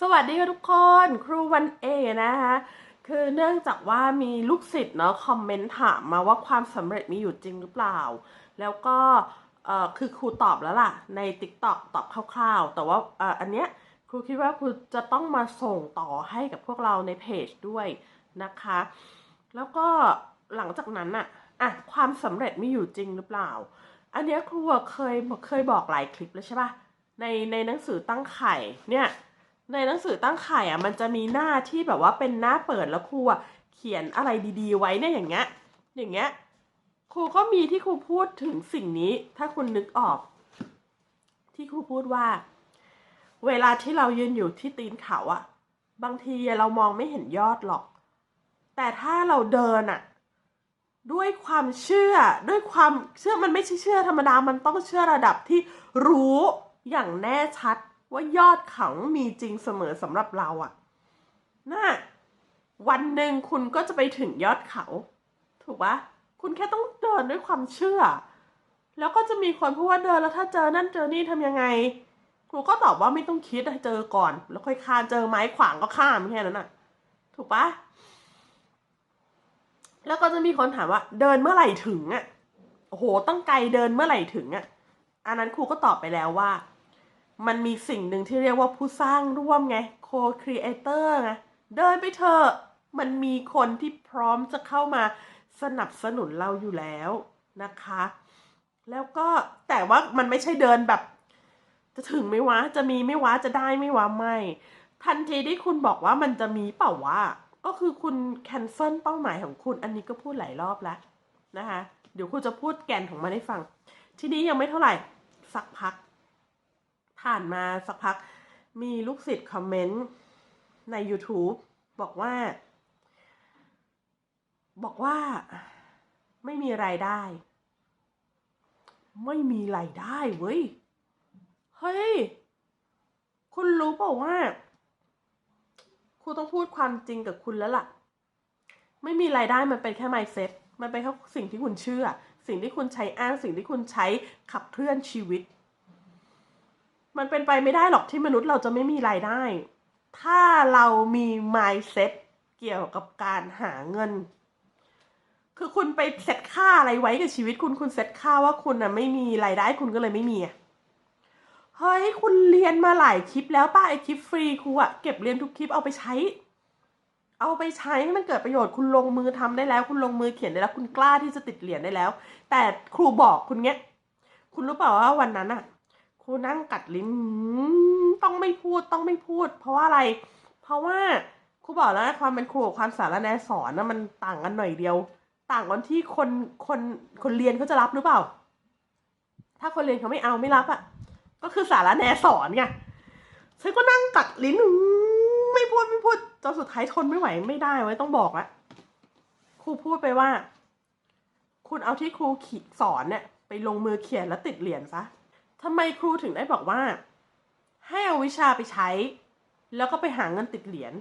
สวัสดีค่ะทุกคนครูวันเอนะคะคือเนื่องจากว่ามีลูกศิษย์เนาะคอมเมนต์ถามมาว่าความสำเร็จมีอยู่จริงหรือเปล่า แล้วก็เอ่อคือครูตอบแล้วล่ะ ใน TikTok ตอบคร่าวๆ แต่ว่าเอ่ออันเนี้ยครูคิดว่าครูจะต้องมาส่งต่อให้กับพวกเราในเพจด้วยนะคะ แล้วก็หลังจากนั้นอะอะความสำเร็จมีอยู่จริงหรือเปล่า อันเนี้ยครูเคยเคยบอกหลายคลิปแล้วใช่ปะในในหนังสือตั้งไข่เนี่ย ในหนังสือตั้งไข่อะมันจะมีหน้าที่แบบว่าเป็นหน้าเปิดแล้วครูอะเขียนอะไรดีๆ ไว้เนี่ยอย่างเงี้ย อย่างเงี้ยครูก็มีที่ครูพูดถึงสิ่งนี้ ถ้าคุณนึกออก ที่ครูพูดว่า เวลาที่เรายืนอยู่ที่ตีนเขาอะ บางทีเรามองไม่เห็นยอดหรอก แต่ถ้าเราเดินอะ ด้วยความเชื่อด้วยความเชื่อมันไม่ใช่เชื่อธรรมดามันต้องเชื่อระดับที่รู้อย่างแน่ชัด ว่ายอดเขามีจริงเสมอสำหรับเราอะน่ะวันหนึ่งคุณก็จะไปถึงยอดเขา ถูกปะคุณแค่ต้องเดินด้วยความเชื่อ แล้วก็จะมีคนพูดว่าเดินแล้วถ้าเจอนั่นเจอนี่ทำยังไง ครูก็ตอบว่าไม่ต้องคิดเจอก่อน แล้วค่อยข้ามเจอไม้ขวางก็ข้ามแค่นั้นน่ะถูกปะแล้วก็จะมีคนถามว่า เดินเมื่อไหร่ถึงอะโอ้โหตั้งไกลเดินเมื่อไหร่ถึงอะอันนั้นครูก็ตอบไปแล้วว่า มันมีสิ่งหนึ่งที่เรียกว่าผู้สร้างร่วมไง co-creator ไง เดินไปเถอะ มันมีคนที่พร้อมจะเข้ามาสนับสนุนเราอยู่แล้วนะคะ แล้วก็แต่ว่ามันไม่ใช่เดินแบบ จะถึงไหมวะ จะมีไม่วะ จะได้ไม่วะ ไม่ ทันทีที่คุณบอกว่ามันจะมีเปล่าวะ ก็คือคุณแคนเซิลเป้าหมายของคุณ อันนี้ก็พูดหลายรอบแล้วนะคะ เดี๋ยวคุณจะพูดแกนของมันให้ฟัง ทีนี้ยังไม่เท่าไหร่ สักพัก ผ่านมาสักพักมีลูกศิษย์คอมเมนต์ใน YouTube บอกว่า บอกว่าไม่มีรายได้ ไม่มีรายได้เว้ย เฮ้ย คุณรู้เปล่าว่าครูต้องพูดความจริงกับคุณแล้วล่ะ ไม่มีรายได้มันเป็นแค่ mindset มันเป็นแค่สิ่งที่คุณเชื่อ สิ่งที่คุณใช้อ้างสิ่งที่คุณใช้ขับเคลื่อนชีวิต มันเป็นไปไม่ได้หรอกที่มนุษย์เราจะไม่มีรายได้ ถ้าเรามี mindset เกี่ยวกับการหาเงิน คือคุณไปเซตค่าอะไรไว้กับชีวิตคุณคุณเซตค่าว่าคุณน่ะไม่มีรายได้คุณก็เลยไม่มีอะเฮ้ยคุณเรียนมาหลายคลิปแล้วป้าไอคลิปฟรีครูอะเก็บเรียนทุกคลิปเอาไปใช้ เอาไปใช้ให้มันเกิดประโยชน์คุณลงมือทำได้แล้ว คุณลงมือเขียนได้แล้ว คุณกล้าที่จะติดเหรียญได้แล้ว แต่ครูบอกคุณเงี้ย คุณรู้เปล่าว่าวันนั้นอะ ครูนั่งกัดลิ้นต้องไม่พูดต้องไม่พูด เพราะว่าอะไร เพราะว่าครูบอกแล้วนะความเป็นครูกับความสารแนสอนนะมันต่างกันหน่อยเดียว ต่างกันที่คนคนคนเรียนเขาจะรับหรือเปล่า ถ้าคนเรียนเขาไม่เอาไม่รับอะก็คือสารแนสอนไงฉันก็นั่งกัดลิ้นไม่พูดไม่พูดจนสุดท้ายทนไม่ไหวไม่ได้ไว้ต้องบอกละครูพูดไปว่า คุณเอาที่ครูขีสอนเนี่ยไปลงมือเขียนแล้วติดเหรียญซะ ทำไมครูถึงได้บอกว่า ให้เอาวิชาไปใช้ แล้วก็ไปหาเงินติดเหรียญ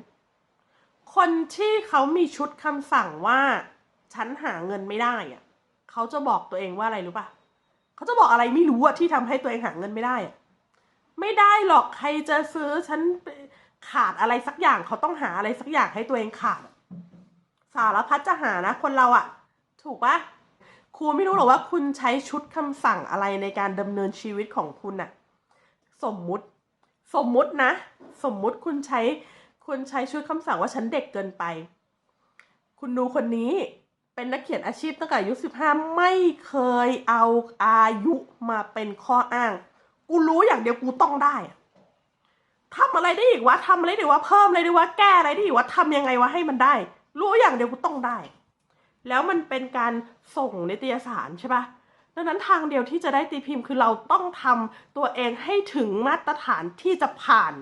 คนที่เขามีชุดคำสั่งว่า ฉันหาเงินไม่ได้อะเขาจะบอกตัวเองว่าอะไรรู้ปะเขาจะบอกอะไรไม่รู้อะที่ทำให้ตัวเองหาเงินไม่ได้อะไม่ได้หรอกใครจะซื้อฉันขาดอะไรสักอย่างเขาต้องหาอะไรสักอย่างให้ตัวเองขาด สารพัดจะหานะ คนเราอะถูกปะ ครูไม่รู้หรอกว่าคุณใช้ชุดคำสั่งอะไรในการดำเนินชีวิตของคุณอะสมมุติ สมมุตินะ สมมุติคุณใช้ คุณใช้ชุดคำสั่งว่าฉันเด็กเกินไป คุณดูคนนี้เป็นนักเขียนอาชีพตั้งแต่อายุสิบห้าไม่เคยเอาอายุมาเป็นข้ออ้าง กูรู้อย่างเดียวกูต้องได้ทำอะไรได้อีกวะทำอะไรได้วะเพิ่มอะไรได้วะแก้อะไรได้อีกวะทำยังไงวะให้มันได้ รู้อย่างเดียวกูต้องได้ แล้วมันเป็นการส่งนิตยสารใช่ปะดังนั้นทางเดียวที่จะได้ตีพิมพ์คือเราต้องทำตัวเองให้ถึงมาตรฐานที่จะผ่าน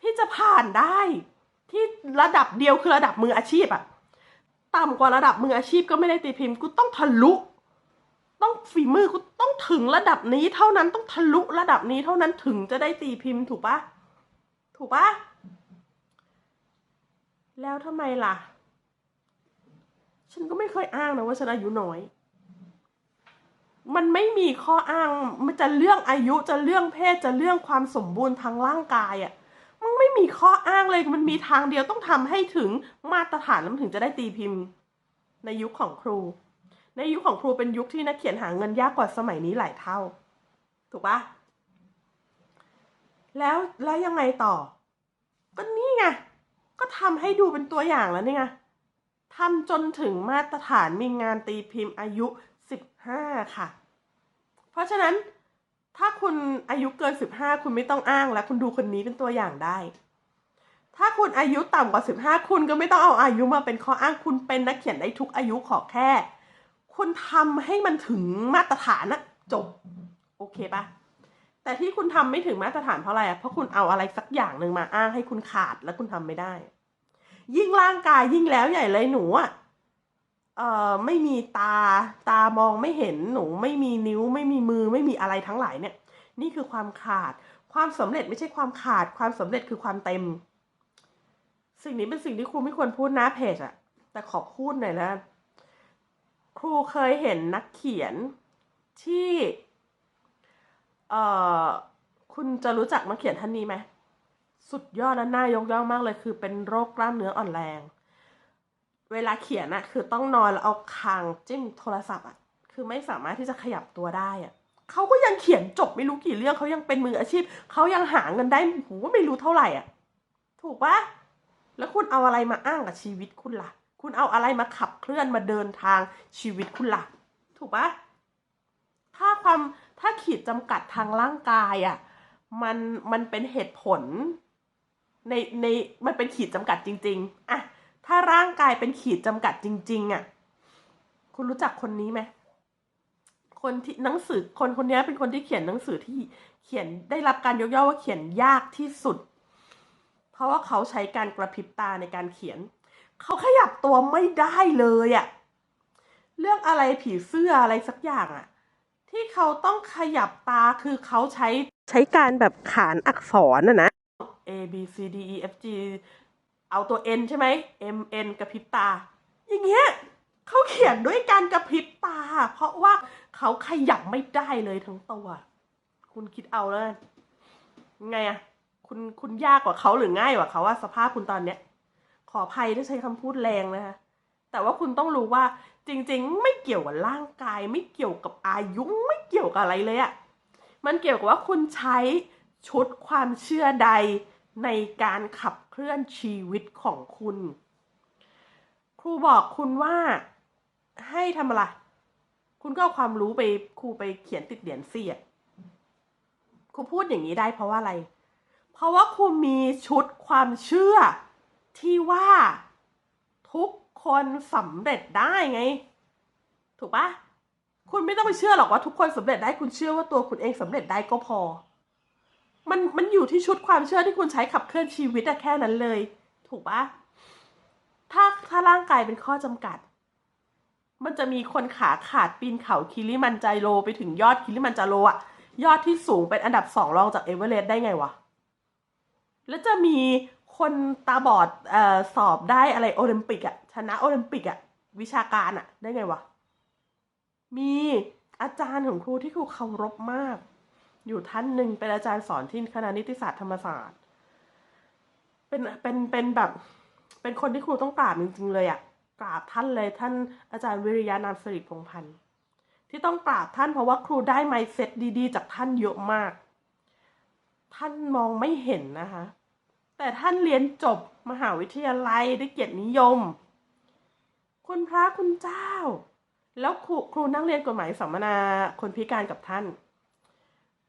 ที่จะผ่านได้ ที่ระดับเดียวคือระดับมืออาชีพอะต่ำกว่าระดับมืออาชีพก็ไม่ได้ตีพิมพ์กูต้องทะลุ ต้องฝีมือกูต้องถึงระดับนี้เท่านั้นต้องทะลุระดับนี้เท่านั้นถึงจะได้ตีพิมพ์ถูกปะถูกปะแล้วทำไมล่ะ ฉันก็ไม่เคยอ้างนะว่าฉันอายุน้อย มันไม่มีข้ออ้าง มันจะเรื่องอายุจะเรื่องเพศจะเรื่องความสมบูรณ์ทางร่างกายอะ่ะ มันไม่มีข้ออ้างเลย มันมีทางเดียวต้องทำให้ถึงมาตรฐานแล้วมันถึงจะได้ตีพิมพ์ ในยุคของครู ในยุคของครูเป็นยุคที่นักเขียนหาเงินยากกว่าสมัยนี้หลายเท่า ถูกปะแล้วแล้วยังไงต่อ ก็นี่ไง ก็ทำให้ดูเป็นตัวอย่างแล้วนี่ไง ทำจนถึงมาตรฐานมีงานตีพิมพ์อายุ 15 ค่ะ เพราะฉะนั้นถ้าคุณอายุเกิน 15 คุณไม่ต้องอ้างแล้วคุณดูคนนี้เป็นตัวอย่างได้ ถ้าคุณอายุต่ำกว่า 15 คุณก็ไม่ต้องเอาอายุมาเป็นข้ออ้างคุณเป็นนักเขียนได้ทุกอายุขอแค่ คุณทำให้มันถึงมาตรฐานนะจบ โอเคปะแต่ที่คุณทำไม่ถึงมาตรฐานเพราะอะไรอะเพราะคุณเอาอะไรสักอย่างหนึ่งมาอ้างให้คุณขาดแล้วคุณทำไม่ได้ ยิ่งร่างกายยิ่งแล้วใหญ่เลยหนูอะเอ่อไม่มีตาตามองไม่เห็นหนูไม่มีนิ้ว ไม่มีมือไม่มีอะไรทั้งหลายเนี่ย นี่คือความขาด ความสำเร็จไม่ใช่ความขาด ความสำเร็จคือความเต็ม สิ่งนี้เป็นสิ่งที่ครูไม่ควรพูดนะเพจอะแต่ขอพูดหน่อยนะ ครูเคยเห็นนักเขียนที่ เอ่อคุณจะรู้จักนักเขียนท่านนี้ไหม สุดยอดและน่ายกย่องมากเลย คือเป็นโรคกล้ามเนื้ออ่อนแรง เวลาเขียนอะคือต้องนอนแล้วเอาคางจิ้มโทรศัพท์อะคือไม่สามารถที่จะขยับตัวได้อะเขาก็ยังเขียนจบไม่รู้กี่เรื่องเขายังเป็นมืออาชีพเขายังหาเงินได้โหไม่รู้เท่าไหร่อะ ถูกปะแล้วคุณเอาอะไรมาอ้างกับชีวิตคุณล่ะ คุณเอาอะไรมาขับเคลื่อนมาเดินทางชีวิตคุณล่ะ ถูกปะถ้าความถ้าขีดจำกัดทางร่างกายอะมันมันเป็นเหตุผล ในในมันเป็นขีดจำกัดจริง ๆอะถ้าร่างกายเป็นขีดจำกัดจริง ๆอะคุณรู้จักคนนี้ไหมคนที่หนังสือคนคนนี้เป็นคนที่เขียนหนังสือที่เขียนได้รับการยกย่องว่าเขียนยากที่สุด เพราะว่าเขาใช้การกระพริบตาในการเขียน เขาขยับตัวไม่ได้เลยอะเรื่องอะไรผีเสื้ออะไรสักอย่างอะที่เขาต้องขยับตาคือเขาใช้ใช้การแบบขานอักษรนะนะ A B C D E F G เอาตัว N ใช่ไหม M N กระพริบตา อย่างเงี้ยเขาเขียนด้วยการกระพริบตา เพราะว่าเขาขยับไม่ได้เลยทั้งตัวคุณคิดเอาเลยไงอะคุณคุณยากกว่าเขาหรือง่ายกว่าเขาว่าสภาพคุณตอนเนี้ย ขออภัยที่ใช้คำพูดแรงนะคะแต่ว่าคุณต้องรู้ว่าจริง ๆ ไม่เกี่ยวกับร่างกาย ไม่เกี่ยวกับอายุไม่เกี่ยวกับอะไรเลยอะมันเกี่ยวกับว่าคุณใช้ชุดความเชื่อใด ในการขับเคลื่อนชีวิตของคุณ ครูบอกคุณว่าให้ทำอะไร คุณก็เอาความรู้ไปครูไปเขียนติดเหรียญเสียครูพูดอย่างนี้ได้เพราะว่าอะไร เพราะว่าครูมีชุดความเชื่อที่ว่าทุกคนสำเร็จได้ไง ถูกปะคุณไม่ต้องไปเชื่อหรอกว่าทุกคนสำเร็จได้คุณเชื่อว่าตัวคุณเองสำเร็จได้ก็พอ มันมันอยู่ที่ชุดความเชื่อที่คุณใช้ขับเคลื่อนชีวิตอะแค่นั้นเลย ถูกปะถ้าถ้าร่างกายเป็นข้อจำกัด มันจะมีคนขาขาดปีนเขาคิริมันจาโรไปถึงยอดคิริมันจาโรอะยอดที่สูงเป็นอันดับสองรองจากเอเวอเรสต์ได้ไงวะ แล้วจะมีคนตาบอดเอ่อสอบได้อะไรโอลิมปิกอะชนะโอลิมปิกอะวิชาการอะได้ไงวะ มีอาจารย์ของครูที่ครูเคารพมาก อยู่ท่านหนึ่งเป็นอาจารย์สอนที่คณะนิติศาสตร์ธรรมศาสตร์ เป็นเป็นเป็นแบบ เป็นคนที่ครูต้องกราบจริงๆเลยอะกราบท่านเลยท่านอาจารย์วิริยานามสริพงพันธ์ที่ต้องกราบท่านเพราะว่าครูได้ไมเซ็ตดีๆ จากท่านเยอะมาก ท่านมองไม่เห็นนะคะ แต่ท่านเรียนจบมหาวิทยาลัยได้เกียรตินิยม คุณพระคุณเจ้า แล้วครูครูนั่งเรียนกฎหมายสัมมนาคนพิการกับท่าน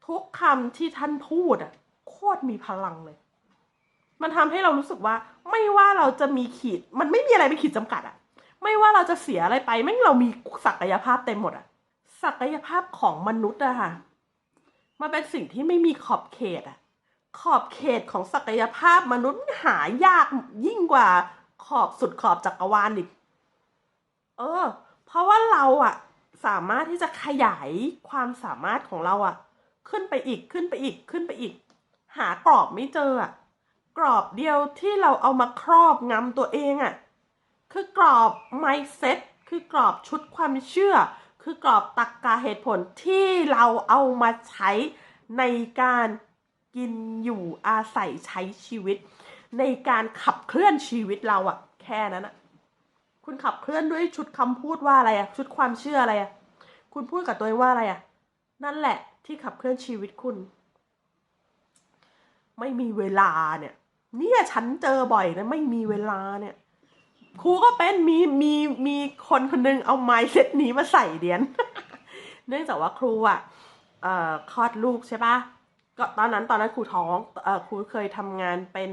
ทุกคำที่ท่านพูดอะโคตรมีพลังเลย มันทำให้เรารู้สึกว่า ไม่ว่าเราจะมีขีด มันไม่มีอะไรเป็นขีดจำกัดอะ ไม่ว่าเราจะเสียอะไรไปแม่งเรามีศักยภาพเต็มหมดอะ ศักยภาพของมนุษย์อะค่ะ มันเป็นสิ่งที่ไม่มีขอบเขตอะ ขอบเขตของศักยภาพมนุษย์หายากยิ่งกว่าขอบสุดขอบจักรวาลอีก เออ เพราะว่าเราอะสามารถที่จะขยายความสามารถของเราอะ ขึ้นไปอีกขึ้นไปอีกขึ้นไปอีก หากรอบไม่เจออะกรอบเดียวที่เราเอามาครอบงำตัวเองอะคือกรอบ mindset คือกรอบชุดความเชื่อ คือกรอบตรรกกะเหตุผลที่เราเอามาใช้ในการกินอยู่อาศัยใช้ชีวิต ในการขับเคลื่อนชีวิตเราอะแค่นั้นอะคุณขับเคลื่อนด้วยชุดคำพูดว่าอะไรอะชุดความเชื่ออะไรอะคุณพูดกับตัวเองว่าอะไรอะนั่นแหละ ที่ขับเคลื่อนชีวิตคุณ ไม่มีเวลาเนี่ยเนี่ยฉันเจอบ่อยนะไม่มีเวลาเนี่ยครูก็เป็นมีมีมีคนคนหนึงเอาไม้เซตนี้มาใส่เดียน เนื่องจากว่าครูอะเอ่อคลอดลูกใช่ปะก็ตอนนั้นตอนนั้นครูท้องเอ่อครูเคยทำงานเป็น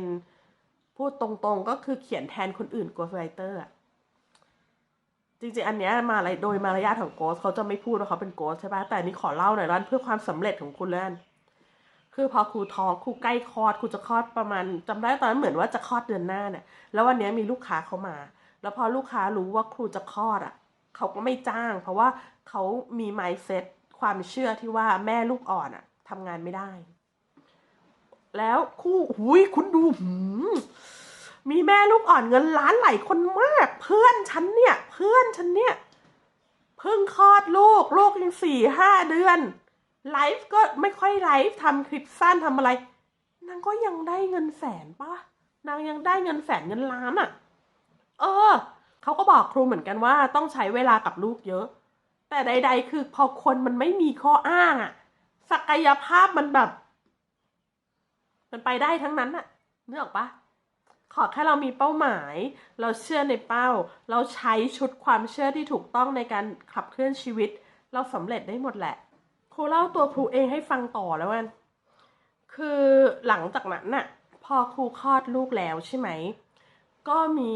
พูดตรงๆก็คือเขียนแทนคนอื่น ghostwriter อะ จริงๆ อันเนี้ยมาอะไรโดยมารยาทของโกสเขาจะไม่พูดว่าเขาเป็นโกสใช่ปะแต่นนี้ขอเล่าหน่อยแล้วกันเพื่อความสำเร็จของคุณแล้วกันคือพอครูท้องครูใกล้คลอดครูจะคลอดประมาณจำได้ตอนนั้นเหมือนว่าจะคลอดเดือนหน้าเนี่ยแล้ววันเนี้ยมีลูกค้าเขามา แล้วพอลูกค้ารู้ว่าครูจะคลอดอะเขาก็ไม่จ้าง เพราะว่าเขามี mindset ความเชื่อที่ว่าแม่ลูกอ่อนอะทำงานไม่ได้ แล้วคู่หุยคุณดูหืม มีแม่ลูกอ่อนเงินล้านหลายคนมาก เพื่อนฉันเนี่ย เพื่อนฉันเนี่ยเพิ่งคลอดลูกลูกยังสี่ห้าเดือนไลฟ์ก็ไม่ค่อยไลฟ์ทำคลิปสั้นทำอะไรนางก็ยังได้เงินแสนปะนางยังได้เงินแสนเงินล้านอะ เออเขาก็บอกครูเหมือนกันว่าต้องใช้เวลากับลูกเยอะ แต่ใด ๆ คือพอคนมันไม่มีข้ออ้างอะศักยภาพมันแบบ มันไปได้ทั้งนั้นอะนึกออกปะ ขอแค่เรามีเป้าหมาย เราเชื่อในเป้า เราใช้ชุดความเชื่อที่ถูกต้องในการขับเคลื่อนชีวิต เราสำเร็จได้หมดแหละครูเล่าตัวครูเองให้ฟังต่อแล้วกันคือหลังจากนั้นน่ะพอครูคลอดลูกแล้วใช่ไหม ก็มี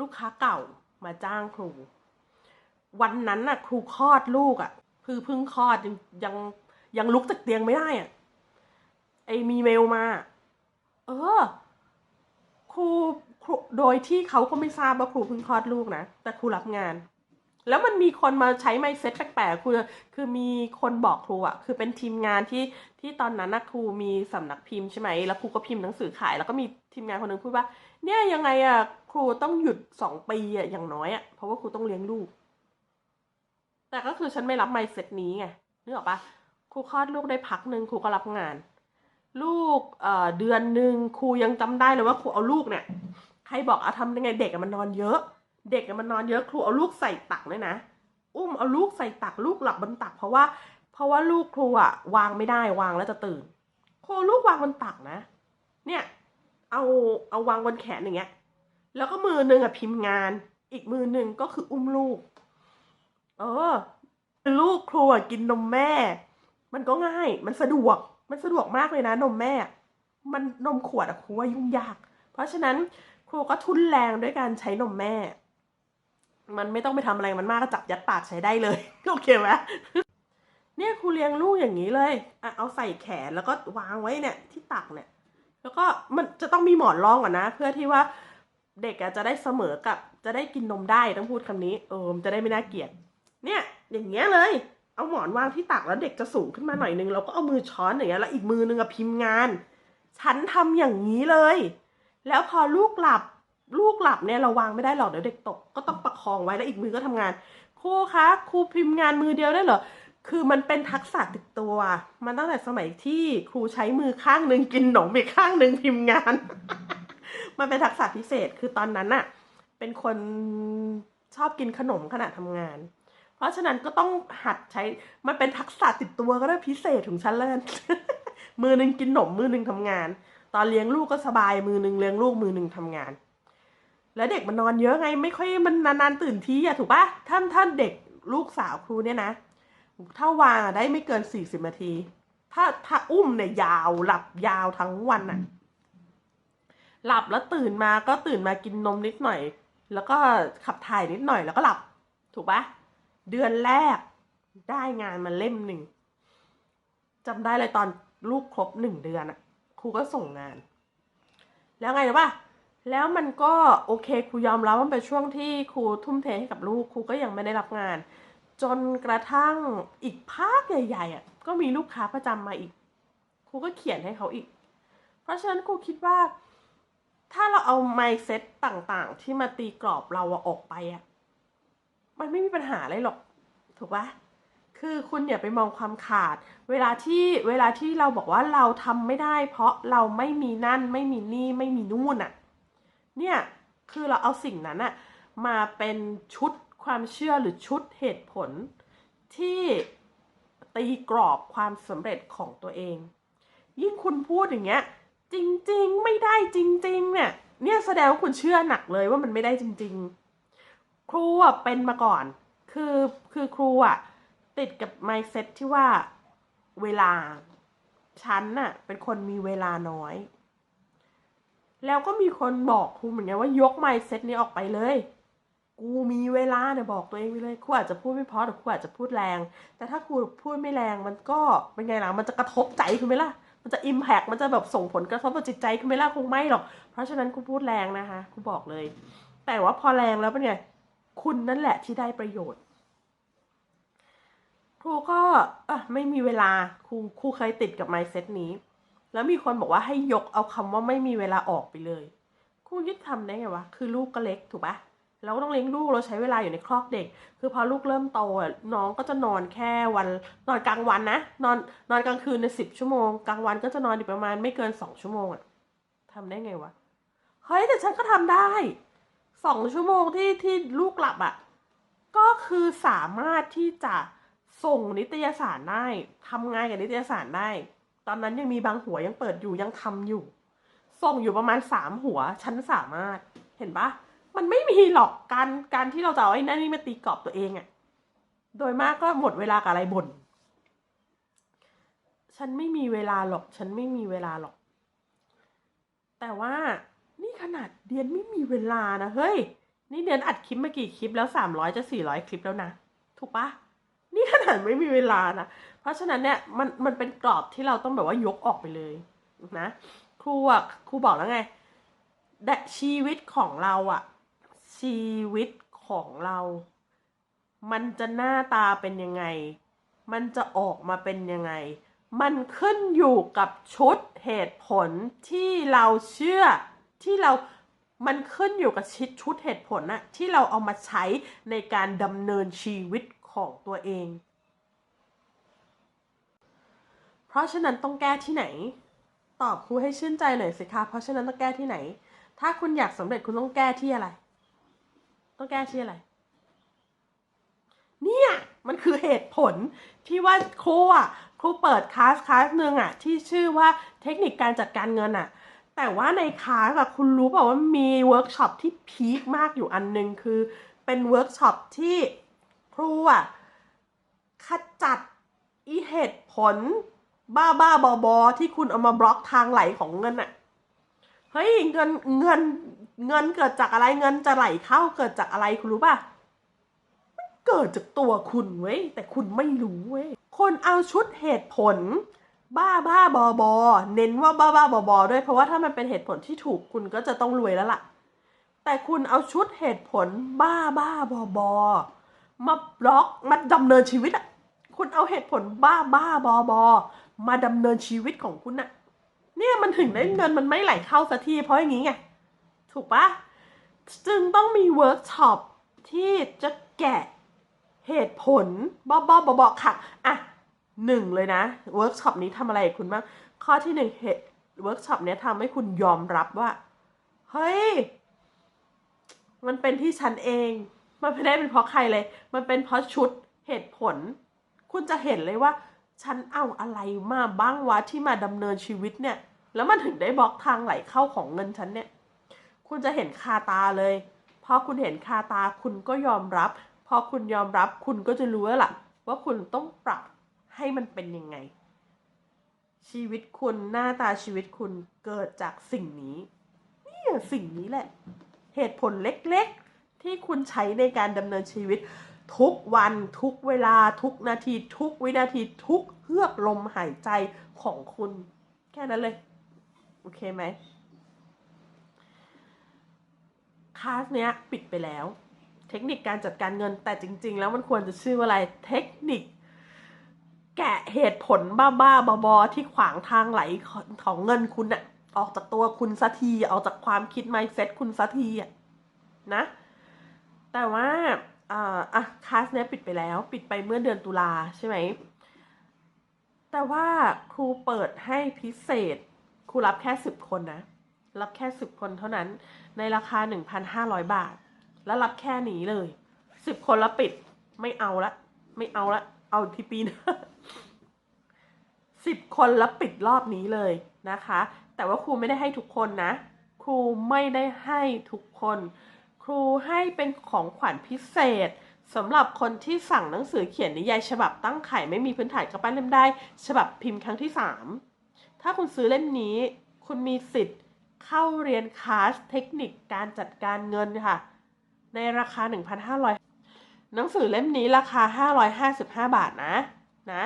ลูกค้าเก่ามาจ้างครู วันนั้นน่ะ ครูคลอดลูกอะ่ะคือเพิ่งคลอดยังยังยังลุกจากเตียงไม่ได้อะ่ะไอมีเมลมา เออ ครูครูโดยที่เขาก็ไม่ทราบว่าครูเพิ่งคลอดลูกนะ แต่ครูรับงาน แล้วมันมีคนมาใช้ไมเซ็ตแปลกๆคือคือมีคนบอกครูอะคือเป็นทีมงานที่ที่ตอนนั้นนะครูมีสำนักพิมพ์ใช่ไหมแล้วครูก็พิมพ์หนังสือขาย แล้วก็มีทีมงานคนหนึงพูดว่า เนี่ยยังไงอะครูต้องหยุดสองปีอะอย่างน้อยอะเพราะว่าครูต้องเลี้ยงลูก แต่ก็คือฉันไม่รับไมเซ็ตนี้ไงนึกออกปะครูคลอดลูกได้พักหนึ่งครูก็รับงาน ลูกเอ่อเดือนหนึ่งครูยังจำได้เลยว่าครูเอาลูกเนี่ยใครบอกเอาทำยังไงเด็กมันนอนเยอะ เด็กมันนอนเยอะครูเอาลูกใส่ตักเลยนะ อุ้มเอาลูกใส่ตักลูกหลับบนตัก เพราะว่า เพราะว่าลูกครูอะวางไม่ได้วางแล้วจะตื่นครูลูกวางบนตักนะ เนี่ย เอาเอาวางบนแขนอย่างเงี้ย แล้วก็มือหนึ่งอะพิมพ์งาน อีกมือหนึ่งก็คืออุ้มลูก เออ ลูกครูอะกินนมแม่ มันก็ง่ายมันสะดวก มันสะดวกมากเลยนะนมแม่ มันนมขวดอะครูว่ายุ่งยาก เพราะฉะนั้นครูก็ทุนแรงด้วยการใช้นมแม่ มันไม่ต้องไปทำอะไรมันมากก็จับยัดปากใช้ได้เลยโอเคไหมเนี่ยครูเลี้ยงลูกอย่างนี้เลยอะเอาใส่แขนแล้วก็วางไว้เนี่ยที่ตักเนี่ย แล้วก็มันจะต้องมีหมอนรองก่อนนะ เพื่อที่ว่าเด็กอะจะได้เสมอกับจะได้กินนมได้ต้องพูดคำนี้เออมันจะได้ไม่น่าเกลียด เนี่ย อย่างเงี้ยเลย เอาหมอนวางที่ตักแล้วเด็กจะสูงขึ้นมาหน่อยนึงเราก็เอามือช้อนอย่างเงี้ยแล้วอีกมือนึงอะพิมพ์งาน ฉันทำอย่างนี้เลย แล้วพอลูกหลับ ลูกหลับเนี่ยเราวางไม่ได้หรอกเดี๋ยวเด็กตกก็ต้องประคองไว้แล้วอีกมือก็ทำงานครูคะครูพิมพ์งานมือเดียวได้เหรอคือมันเป็นทักษะติดตัว มันตั้งแต่สมัยที่ครูใช้มือข้างหนึ่งกินขนมอีกข้างหนึ่งพิมพ์งาน มันเป็นทักษะพิเศษคือตอนนั้นน่ะเป็นคนชอบกินขนมขณะทำงาน เพราะฉะนั้นก็ต้องหัดใช้ มันเป็นทักษะติดตัวก็ได้พิเศษของฉันเลยมือหนึ่งกินขนมมือหนึ่งทำงาน ตอนเลี้ยงลูกก็สบายมือหนึ่งเลี้ยงลูกมือหนึ่งทำงาน แล้วเด็กมันนอนเยอะไง ไม่ค่อยมันนานๆตื่นทีอะถูกปะถ้าถ้าเด็กลูกสาวครูเนี่ยนะถ้าวางได้ไม่เกินสี่สิบนาที ถ้าถ้าอุ้มเนี่ยยาวหลับยาวทั้งวันอะหลับแล้วตื่นมาก็ตื่นมากินนมนิดหน่อย แล้วก็ขับถ่ายนิดหน่อยแล้วก็หลับ ถูกปะ เดือนแรกได้งานมาเล่มหนึ่งจำได้เลยตอนลูกครบหนึ่งเดือนอะครูก็ส่งงาน แล้วไงรู้ปะแล้วมันก็โอเคครูยอมรับว่ามันเป็นช่วงที่ครูทุ่มเทให้กับลูกครูก็ยังไม่ได้รับงาน จนกระทั่งอีกภาคใหญ่ๆอะก็มีลูกค้าประจำมาอีกครูก็เขียนให้เขาอีก เพราะฉะนั้นครูคิดว่า ถ้าเราเอา mindset ต่างๆ ที่มาตีกรอบเราออกไปอะ มันไม่มีปัญหาอะไรหรอก ถูกปะคือคุณอย่าไปมองความขาด เวลาที่เวลาที่เราบอกว่าเราทำไม่ได้ เพราะเราไม่มีนั่น ไม่มีนี่ไม่มีนู่นอะเนี่ยคือเราเอาสิ่งนั้นอะมาเป็นชุดความเชื่อหรือชุดเหตุผล ที่ตีกรอบความสำเร็จของตัวเอง ยิ่งคุณพูดอย่างเงี้ย จริง ๆ ไม่ได้จริง ๆ เนี่ย เนี่ยแสดงว่าคุณเชื่อหนักเลยว่ามันไม่ได้จริง ๆ ครูอะเป็นมาก่อน คือคือครูอะติดกับ mindset ที่ว่าเวลาฉันน่ะ เป็นคนมีเวลาน้อย แล้วก็มีคนบอกครูเหมือนกันว่ายก mindset นี้ออกไปเลย กูมีเวลาเนี่ยบอกตัวเองไปเลยครูอาจจะพูดไม่เพราะแต่ครูอาจจะพูดแรง แต่ถ้าครูพูดไม่แรงมันก็เป็นไงล่ะมันจะกระทบใจคุณไหมล่ะมันจะอิมแพกมันจะแบบส่งผลกระทบต่อจิตใจคุณไหมล่ะคงไม่หรอก เพราะฉะนั้นครูพูดแรงนะคะครูบอกเลย แต่ว่าพอแรงแล้วเป็นไง คุณนั่นแหละที่ได้ประโยชน์ ครูก็อะไม่มีเวลาครูครูเคยติดกับ mindset นี้ แล้วมีคนบอกว่าให้ยกเอาคำว่าไม่มีเวลาออกไปเลยครูยึดทำได้ไงวะคือลูกก็เล็กถูกปะเราก็ต้องเลี้ยงลูกเราใช้เวลาอยู่ในครอกเด็ก คือพอลูกเริ่มโตน้องก็จะนอนแค่วันนอนกลางวันนะนอนนอนกลางคืนในสิบชั่วโมงกลางวันก็จะนอนอีกประมาณไม่เกินสองชั่วโมงอะทำได้ไงวะเฮ้ยแต่ฉันก็ทำได้ สองชั่วโมงที่ที่ลูกหลับอะก็คือสามารถที่จะส่งนิตยสารได้ทำงานกับนิตยสารได้ ตอนนั้นยังมีบางหัวยังเปิดอยู่ยังทำอยู่ ส่งอยู่ประมาณสามหัวฉันสามารถเห็นปะมันไม่มีหรอกการการที่เราจะเอาไอ้นั่นนี่มาตีกรอบตัวเองอะโดยมากก็หมดเวลากับอะไรบ่นฉันไม่มีเวลาหรอก ฉันไม่มีเวลาหรอก แต่ว่า ขนาดเดียนไม่มีเวลานะเฮ้ย นี่เดียนอัดคลิปมากี่คลิปแล้วสามร้อยจะสี่ร้อยคลิปแล้วนะ ถูกปะนี่ขนาดไม่มีเวลานะ เพราะฉะนั้นเนี่ยมันมันเป็นกรอบที่เราต้องแบบว่ายกออกไปเลยนะ ครูอะครูบอกแล้วไงแต่ชีวิตของเราอะ ชีวิตของเรา มันจะหน้าตาเป็นยังไง มันจะออกมาเป็นยังไง มันขึ้นอยู่กับชุดเหตุผลที่เราเชื่อ ที่เรามันขึ้นอยู่กับชิดชุดเหตุผลนะที่เราเอามาใช้ในการดำเนินชีวิตของตัวเอง เพราะฉะนั้นต้องแก้ที่ไหน ตอบครูให้ชื่นใจหน่อยสิคะเพราะฉะนั้นต้องแก้ที่ไหน ถ้าคุณอยากสำเร็จคุณต้องแก้ที่อะไร ต้องแก้ที่อะไร เนี่ยมันคือเหตุผลที่ว่าครูอะครูเปิดคลาสคลาสหนึ่งอะที่ชื่อว่าเทคนิคการจัดการเงินอะ แต่ว่าในคลาสอะคุณรู้เปล่าว่ามีเวิร์กช็อปที่พีคมากอยู่อันหนึงคือเป็นเวิร์กช็อปที่ครูอะขจัดอีเหตุผลบ้าบ้าบอบอๆที่คุณเอามาบล็อกทางไหลของเงินอะเฮ้ยเงินเงินเงินเกิดจากอะไรเงินจะไหลเข้าเกิดจากอะไรคุณรู้ป่ะเกิดจากตัวคุณเว้ยแต่คุณไม่รู้เว้ยคนเอาชุดเหตุผล บ้าบ้าบอบอเน้นว่าบ้าบ้าบอบอด้วยเพราะว่าถ้ามันเป็นเหตุผลที่ถูกคุณก็จะต้องรวยแล้วล่ะ แต่คุณเอาชุดเหตุผลบ้าบ้าบอบอมาบล็อกมาดำเนินชีวิตอะคุณเอาเหตุผลบ้าบ้าบอบอมาดำเนินชีวิตของคุณอะเนี่ยมันถึงได้เงินมันไม่ไหลเข้าสักทีเพราะอย่างนี้ไงถูกปะจึงต้องมีเวิร์กช็อปที่จะแกะเหตุผลบ้าบ้าบอค่ะอะ หนึ่งเลยนะเวิร์กช็อปนี้ทำอะไรคุณบ้างข้อที่หนึ่งเหตุเวิร์กช็อปนี้ทำให้คุณยอมรับว่า เฮ้ย มันเป็นที่ฉันเอง มันไม่ได้เป็นเพราะใครเลย มันเป็นเพราะชุดเหตุผล คุณจะเห็นเลยว่า ฉันเอาอะไรมาบ้างวะที่มาดำเนินชีวิตเนี่ย แล้วมันถึงได้บล็อกทางไหลเข้าของเงินฉันเนี่ย คุณจะเห็นคาตาเลยพอคุณเห็นคาตาคุณก็ยอมรับ พอคุณยอมรับคุณก็จะรู้แล้วล่ะ ว่าคุณต้องปรับ ให้มันเป็นยังไง ชีวิตคุณหน้าตาชีวิตคุณเกิดจากสิ่งนี้นี่สิ่งนี้แหละ เหตุผลเล็กๆ ที่คุณใช้ในการดำเนินชีวิต ทุกวันทุกเวลาทุกนาที ทุกวินาทีทุกเฮือกลมหายใจของคุณ แค่นั้นเลย โอเคไหมคลาสเนี้ยปิดไปแล้ว เทคนิคการจัดการเงินแต่จริง ๆ แล้วมันควรจะชื่อว่าอะไรเทคนิค แกะเหตุผลบ้าๆบอๆที่ขวางทางไหลของเงินคุณอะออกจากตัวคุณสักทีออกจากความคิด mindset คุณสักทีอะนะ แต่ว่าอ่าอะคลาสเนี้ยปิดไปแล้ว ปิดไปเมื่อเดือนตุลาใช่ไหม แต่ว่าครูเปิดให้พิเศษ ครูรับแค่สิบคนนะ รับแค่สิบคนเท่านั้น ในราคาหนึ่งพันห้าร้อยบาท แล้วรับแค่นี้เลยสิบคนแล้วปิด ไม่เอาละ ไม่เอาละ เอาอีกทีปีหนะ สิบคนแล้วปิดรอบนี้เลยนะคะ แต่ว่าครูไม่ได้ให้ทุกคนนะ ครูไม่ได้ให้ทุกคน ครูให้เป็นของขวัญพิเศษสำหรับคนที่สั่งหนังสือเขียนนิยายฉบับตั้งไข่ไม่มีพื้นฐานกระปั้นเล่มได้ ฉบับพิมพ์ครั้งที่ 3 ถ้าคุณซื้อเล่มนี้ คุณมีสิทธิ์เข้าเรียนคลาสเทคนิคการจัดการเงินค่ะ ในราคา 1,500 หนังสือเล่มนี้ราคา 555 บาทนะนะ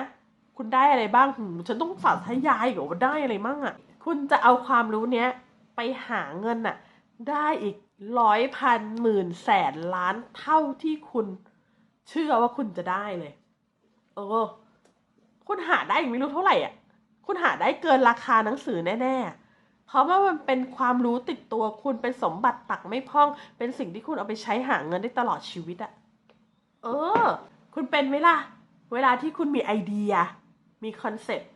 คุณได้อะไรบ้างหืมฉันต้องสาธยายอีกว่าได้อะไรมั่งอะ่ะ คุณจะเอาความรู้เนี้ยไปหาเงินน่ะ ได้อีกร้อยพันหมื่นแสนล้านเท่าที่คุณเชื่อว่าคุณจะได้เลยเออคุณหาได้อีกไม่รู้เท่าไหร่อะ คุณหาได้เกินราคาหนังสือแน่ๆ เพราะว่ามันเป็นความรู้ติดตัวคุณเป็นสมบัติตักไม่พ่อง เป็นสิ่งที่คุณเอาไปใช้หาเงินได้ตลอดชีวิตอะเออ คุณเป็นไหมล่ะ เวลาที่คุณมีไอเดีย มีคอนเซ็ปต์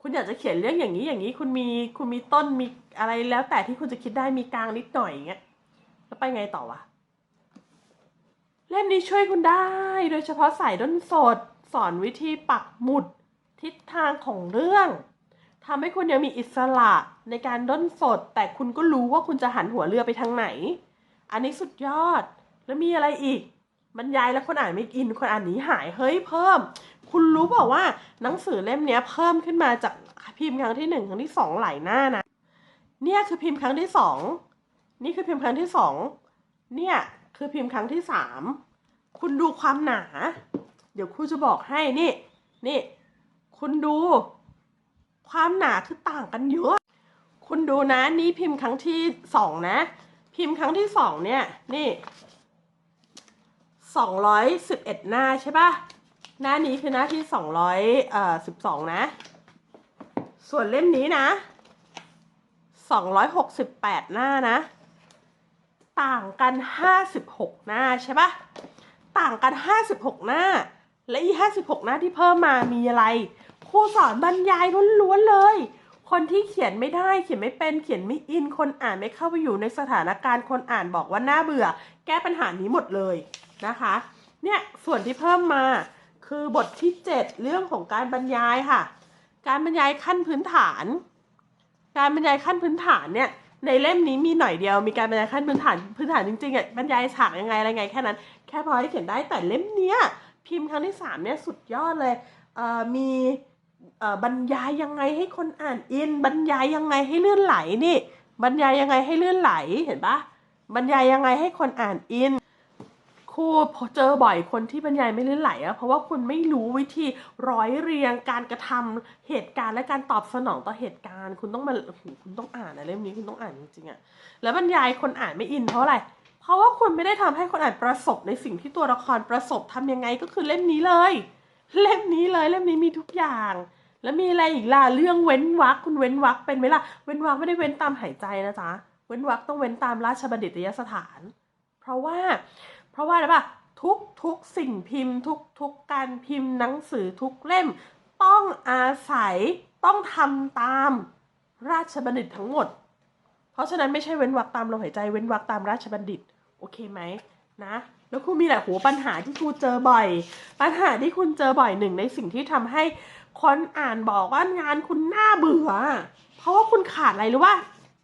คุณอยากจะเขียนเรื่องอย่างนี้อย่างนี้คุณมีคุณมีต้นมีอะไรแล้วแต่ที่คุณจะคิดได้มีกลางนิดหน่อยอย่างเงี้ยแล้วไปไงต่อวะเล่มนี้ช่วยคุณได้ โดยเฉพาะสายด้นสด สอนวิธีปักหมุดทิศทางของเรื่องทำให้คุณยังมีอิสระในการด้นสด แต่คุณก็รู้ว่าคุณจะหันหัวเรือไปทางไหน อันนี้สุดยอดแล้วมีอะไรอีกบรรยายแล้วคนอ่านไม่อินคนอ่านหนีหายเฮ้ยเพิ่ม คุณรู้เปล่าว่าหนังสือเล่มนี้เพิ่มขึ้นมาจากพิมพ์ครั้งที่หนึ่งครั้งที่สองหลายหน้านะ เนี่ยคือพิมพ์ครั้งที่สอง นี่คือพิมพ์ครั้งที่สอง เนี่ยคือพิมพ์ครั้งที่สาม คุณดูความหนา เดี๋ยวครูจะบอกให้นี่ นี่ คุณดู ความหนาคือต่างกันเยอะ คุณดูนะ นี่พิมพ์ครั้งที่สองนะ พิมพ์ครั้งที่สองเนี่ย นี่สองร้อยสิบเอ็ดหน้าใช่ปะ หน้านี้คือหน้าที่สองร้อยเอ่อสิบสองนะ ส่วนเล่มนี้นะสองร้อยหกสิบแปดหน้านะ ต่างกันห้าสิบหกหน้าใช่ปะต่างกันห้าสิบหกหน้า และอีห้าสิบหกหน้าที่เพิ่มมามีอะไรครูสอนบรรยายล้วนๆเลย คนที่เขียนไม่ได้เขียนไม่เป็นเขียนไม่อินคนอ่านไม่เข้าไปอยู่ในสถานการณ์คนอ่านบอกว่าน่าเบื่อ แก้ปัญหานี้หมดเลยนะคะ เนี่ยส่วนที่เพิ่มมา คือบทที่ 7 เรื่องของการบรรยายค่ะ การบรรยายขั้นพื้นฐาน การบรรยายขั้นพื้นฐานเนี่ยในเล่มนี้มีหน่อยเดียวมีการบรรยายขั้นพื้นฐานพื้นฐานจริงๆอะบรรยายฉากยังไงอะไรไงแค่นั้น แค่พอให้เขียนได้แต่เล่มเนี้ยพิมพ์ครั้งที่สามเนี่ยสุดยอดเลยเอ่อมีเอ่อบรรยายยังไงให้คนอ่านอิน บรรยายยังไงให้ลื่นไหลนี่ บรรยายยังไงให้ลื่นไหลเห็นปะบรรยายยังไงให้คนอ่านอิน ครูพอเจอบ่อยคนที่บรรยายไม่ลื่นไหลอะเพราะว่าคุณไม่รู้วิธีร้อยเรียงการกระทำเหตุการณ์และการตอบสนองต่อเหตุการณ์ คุณต้องมาคุณต้องอ่านนะเล่มนี้คุณต้องอ่านจริงๆอะแล้วบรรยายคนอ่านไม่อินเพราะอะไรเพราะว่าคุณไม่ได้ทำให้คนอ่านประสบในสิ่งที่ตัวละครประสบทำยังไงก็คือเล่มนี้เลย เล่มนี้เลยเล่มนี้มีทุกอย่าง แล้วมีอะไรอีกล่ะเรื่องเว้นวรรคคุณเว้นวรรคเป็นไหมล่ะเว้นวรรคไม่ได้เว้นตามหายใจนะจ๊ะเว้นวรรคต้องเว้นตามราชบัณฑิตยสถาน เพราะว่า เพราะว่าอะไรป่ะทุกทุกสิ่งพิมพ์ ทุกทุกการพิมพ์หนังสือทุกเล่ม ต้องอาศัยต้องทำตามราชบัณฑิตทั้งหมด เพราะฉะนั้นไม่ใช่เว้นวรรคตามลมหายใจเว้นวรรคตามราชบัณฑิต โอเคไหมนะแล้วครูมีแหละหัวปัญหาที่ครูเจอบ่อย ปัญหาที่คุณเจอบ่อยหนึ่งในสิ่งที่ทำให้คนอ่านบอกว่างานคุณน่าเบื่อ เพราะว่าคุณขาดอะไรรู้ป่ะ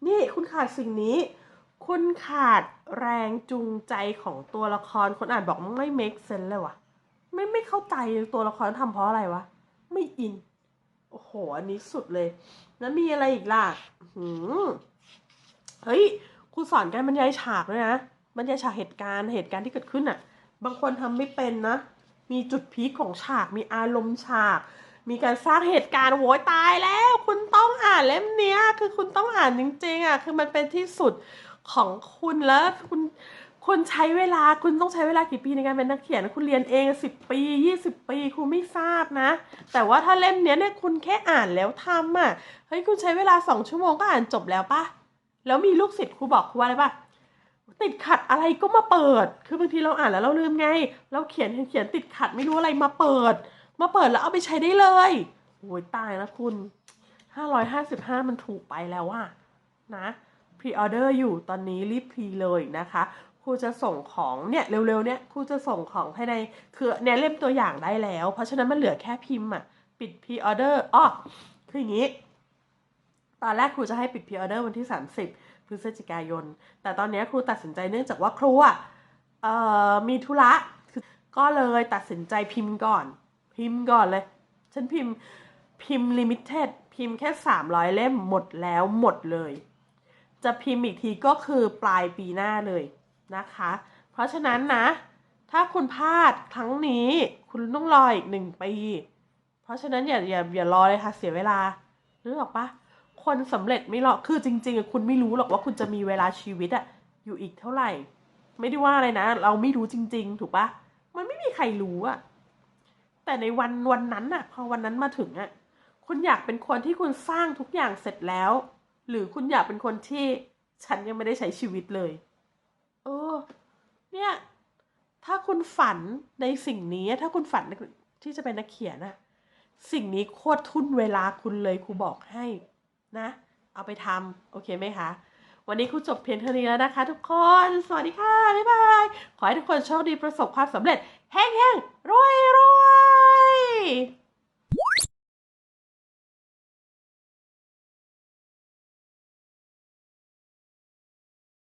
นี่คุณขาดสิ่งนี้ คุณขาดแรงจูงใจของตัวละครคนอ่านบอกไม่ make sense เลยวะไม่ไม่เข้าใจตัวละครทำเพราะอะไรวะ ไม่อิน โอ้โห อันนี้สุดเลย แล้วมีอะไรอีกล่ะหืมเฮ้ยครูสอนการบรรยายฉากด้วยนะบรรยายฉากเหตุการณ์เหตุการณ์ที่เกิดขึ้นอะ บางคนทำไม่เป็นนะ มีจุดพีคของฉาก มีอารมณ์ฉาก มีการสร้างเหตุการณ์โว้ยตายแล้ว คุณต้องอ่านเล่มเนี้ย คือคุณต้องอ่านจริงๆอะ คือมันเป็นที่สุด ของคุณแล้วคุณคุณใช้เวลาคุณต้องใช้เวลากี่ปีในการเป็นนักเขียน คุณเรียนเองสิบปียี่สิบปีครูไม่ทราบนะ แต่ว่าถ้าเล่มเนี้ยเนี่ยคุณแค่อ่านแล้วทำอะเฮ้ยคุณใช้เวลาสองชั่วโมงก็อ่านจบแล้วปะแล้วมีลูกศิษย์ครูบอกครูว่าอะไรปะติดขัดอะไรก็มาเปิด คือบางทีเราอ่านแล้วเราลืมไง เราเขียนเขียนติดขัดไม่รู้อะไรมาเปิด มาเปิดแล้วเอาไปใช้ได้เลยโอ้ยตายแล้วคุณห้าร้อยห้าสิบห้ามันถูกไปแล้วอะนะ พรีออเดอร์อยู่ตอนนี้รีบพรีเลยนะคะครูจะส่งของเนี่ยเร็วๆเนี่ยครูจะส่งของภายในคือเนี่ยเล่มตัวอย่างได้แล้ว เพราะฉะนั้นมันเหลือแค่พิมพ์อะปิดพรีออเดอร์อ้อคืออย่างนี้ ตอนแรกครูจะให้ปิดพรีออเดอร์วันที่ 30 พฤศจิกายน แต่ตอนนี้ครูตัดสินใจเนื่องจากว่าครูอะเอ่อมีธุระก็เลยตัดสินใจพิมพ์ก่อน พิมพ์ก่อนเลย ฉันพิมพ์พิมพ์ลิมิเต็ดพิมพ์แค่ 300 เล่มหมดแล้วหมดเลย จะพิมพ์อีกทีก็คือปลายปีหน้าเลยนะคะ เพราะฉะนั้นนะ ถ้าคุณพลาดครั้งนี้คุณต้องรออีกหนึ่งปีเพราะฉะนั้นอย่าอย่าอย่ารอเลยค่ะเสียเวลานึกออกปะคนสำเร็จไม่หรอกคือจริงๆคุณไม่รู้หรอกว่าคุณจะมีเวลาชีวิตอะอยู่อีกเท่าไหร่ ไม่ได้ว่าอะไรนะ เราไม่รู้จริง ๆ ถูกปะมันไม่มีใครรู้อะแต่ในวันวันนั้นอะพอวันนั้นมาถึงอะคุณอยากเป็นคนที่คุณสร้างทุกอย่างเสร็จแล้ว หรือคุณอยากเป็นคนที่ฉันยังไม่ได้ใช้ชีวิตเลย เออ เนี่ย ถ้าคุณฝันในสิ่งนี้ ถ้าคุณฝันที่จะเป็นนักเขียนอะสิ่งนี้โคตรทุ่นเวลาคุณเลยครูบอกให้นะ เอาไปทำโอเคไหมคะ วันนี้ครูจบเพียงเท่านี้แล้วนะคะ ทุกคน สวัสดีค่ะ บ๊ายบาย ขอให้ทุกคนโชคดีประสบความสำเร็จแห้งๆรวยรวย